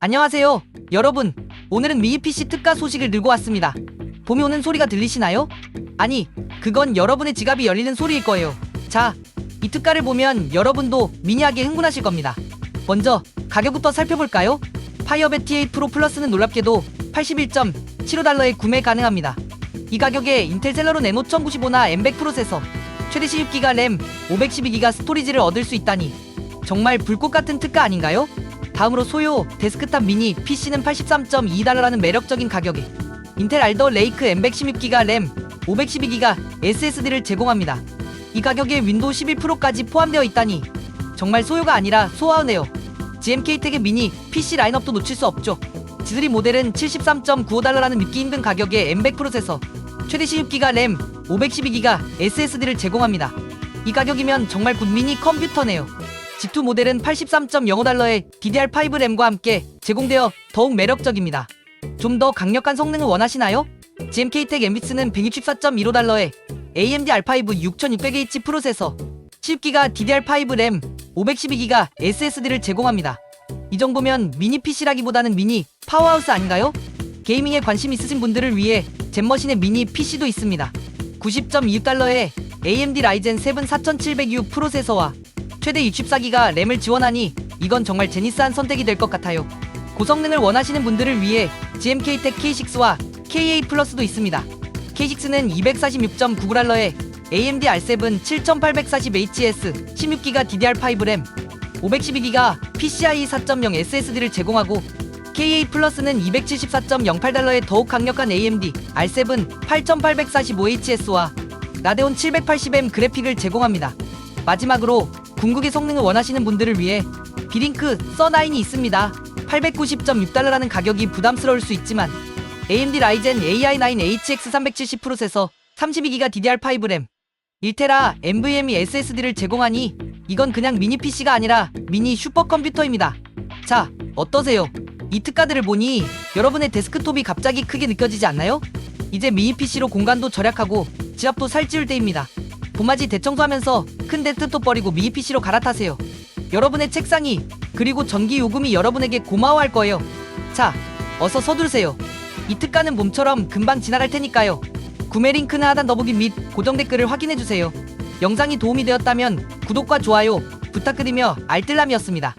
안녕하세요. 여러분, 오늘은 미니 PC 특가 소식을 들고 왔습니다. 봄이 오는 소리가 들리시나요? 아니, 그건 여러분의 지갑이 열리는 소리일 거예요. 자, 이 특가를 보면 여러분도 미니하게 흥분하실 겁니다. 먼저 가격부터 살펴볼까요? 파이어벳 T8 프로 플러스는 놀랍게도 81.75달러에 구매 가능합니다. 이 가격에 인텔 셀러론 N5095나 M100 프로세서, 최대 16기가 램, 512기가 스토리지를 얻을 수 있다니 정말 불꽃 같은 특가 아닌가요? 다음으로 소요 데스크탑 미니 PC는 83.2달러라는 매력적인 가격에 인텔 알더 레이크 M116기가 램, 512기가 SSD를 제공합니다. 이 가격에 윈도우 11 프로까지 포함되어 있다니 정말 소요가 아니라 소화하네요. GMK텍의 미니 PC 라인업도 놓칠 수 없죠. 지드리 모델은 73.95달러라는 믿기 힘든 가격에 M100 프로세서, 최대 16기가 램, 512기가 SSD를 제공합니다. 이 가격이면 정말 굿 미니 컴퓨터네요. G2 모델은 83.05달러에 DDR5 램과 함께 제공되어 더욱 매력적입니다. 좀 더 강력한 성능을 원하시나요? GMK텍 엠비스는 164.15달러에 AMD R5 6600H 프로세서, 10기가 DDR5 램, 512기가 SSD를 제공합니다. 이 정도면 미니 PC라기보다는 미니 파워하우스 아닌가요? 게이밍에 관심 있으신 분들을 위해 젠머신의 미니 PC도 있습니다. 90.26달러에 AMD 라이젠 7 4700U 프로세서와 최대 64기가 램을 지원하니 이건 정말 제니스한 선택이 될 것 같아요. 고성능을 원하시는 분들을 위해 GMK텍 K6와 KA 플러스도 있습니다. K6는 246.99달러에 AMD R7 7840HS 16기가 DDR5 램, 512기가 PCIe 4.0 SSD를 제공하고 KA 플러스는 274.08달러의 더욱 강력한 AMD R7 8845HS와 라데온 780M 그래픽을 제공합니다. 마지막으로 궁극의 성능을 원하시는 분들을 위해 비링크 써9이 있습니다. 890.6달러라는 가격이 부담스러울 수 있지만 AMD 라이젠 AI9 HX 370 프로세서 32기가 DDR5 램 1테라 NVMe SSD를 제공하니 이건 그냥 미니 PC가 아니라 미니 슈퍼컴퓨터입니다. 자, 어떠세요? 이 특가들을 보니 여러분의 데스크톱이 갑자기 크게 느껴지지 않나요? 이제 미니 PC로 공간도 절약하고 지압도 살찌울 때입니다. 봄맞이 대청소하면서 큰 데스크톱 버리고 미니 PC로 갈아타세요. 여러분의 책상이 그리고 전기 요금이 여러분에게 고마워할 거예요. 자, 어서 서두르세요. 이 특가는 봄처럼 금방 지나갈 테니까요. 구매 링크는 하단 더보기 및 고정 댓글을 확인해 주세요. 영상이 도움이 되었다면 구독과 좋아요 부탁드리며 알뜰남이었습니다.